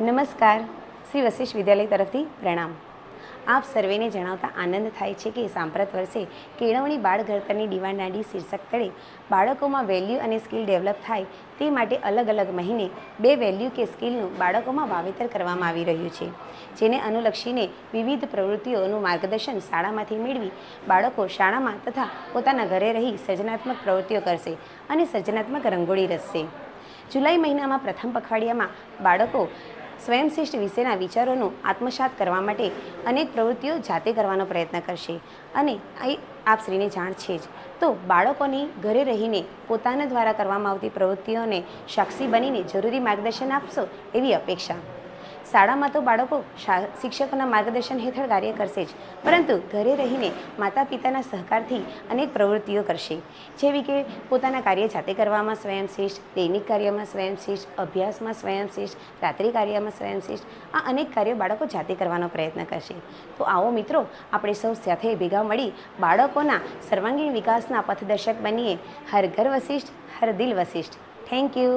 નમસ્કાર. શ્રી વશિષ્ઠ વિદ્યાલય તરફથી પ્રણામ. આપ સર્વેને જણાવતા આનંદ થાય છે કે સાંપ્રત વર્ષે કેળવણી બાળ ઘડતરની ડીવાનાડી શીર્ષક તળે બાળકોમાં વેલ્યુ અને સ્કિલ ડેવલપ થાય તે માટે અલગ અલગ મહિને બે વેલ્યુ કે સ્કિલનું બાળકોમાં વાવેતર કરવામાં આવી રહ્યું છે, જેને અનુલક્ષીને વિવિધ પ્રવૃત્તિઓનું માર્ગદર્શન શાળામાંથી મેળવી બાળકો શાળામાં તથા પોતાના ઘરે રહી સર્જનાત્મક પ્રવૃત્તિઓ કરશે અને સર્જનાત્મક રંગોળી રચશે. જુલાઈ મહિનામાં પ્રથમ પખવાડિયામાં બાળકો સ્વયંશિષ્ટ વિશેના વિચારોનું આત્મસાત કરવા માટે અનેક પ્રવૃત્તિઓ જાતે કરવાનો પ્રયત્ન કરશે. અને એ આપ શ્રીને જાણ છે જ. તો બાળકોની ઘરે રહીને પોતાના દ્વારા કરવામાં આવતી પ્રવૃત્તિઓને સાક્ષી બનીને જરૂરી માર્ગદર્શન આપશો એવી અપેક્ષા. શાળામાં તો બાળકો શિક્ષકોના માર્ગદર્શન હેઠળ કાર્ય કરશે જ. પરંતુ ઘરે રહીને માતા પિતાના સહકારથી અનેક પ્રવૃત્તિઓ કરશે. જેવી કે પોતાના કાર્ય જાતે કરવામાં સ્વયંશિષ્ટ દૈનિક કાર્યમાં સ્વયંશિષ્ટ અભ્યાસમાં સ્વયંશિષ્ટ રાત્રિ કાર્યમાં સ્વયંશિષ્ટ આ અનેક કાર્યો બાળકો જાતે કરવાનો પ્રયત્ન કરશે. તો આવો મિત્રો, આપણે સૌ સાથે ભેગા મળી બાળકોના સર્વાંગીણ વિકાસના પથદર્શક બનીએ. હર ઘર વશિષ્ઠ હર દિલ વશિષ્ઠ થેન્ક યુ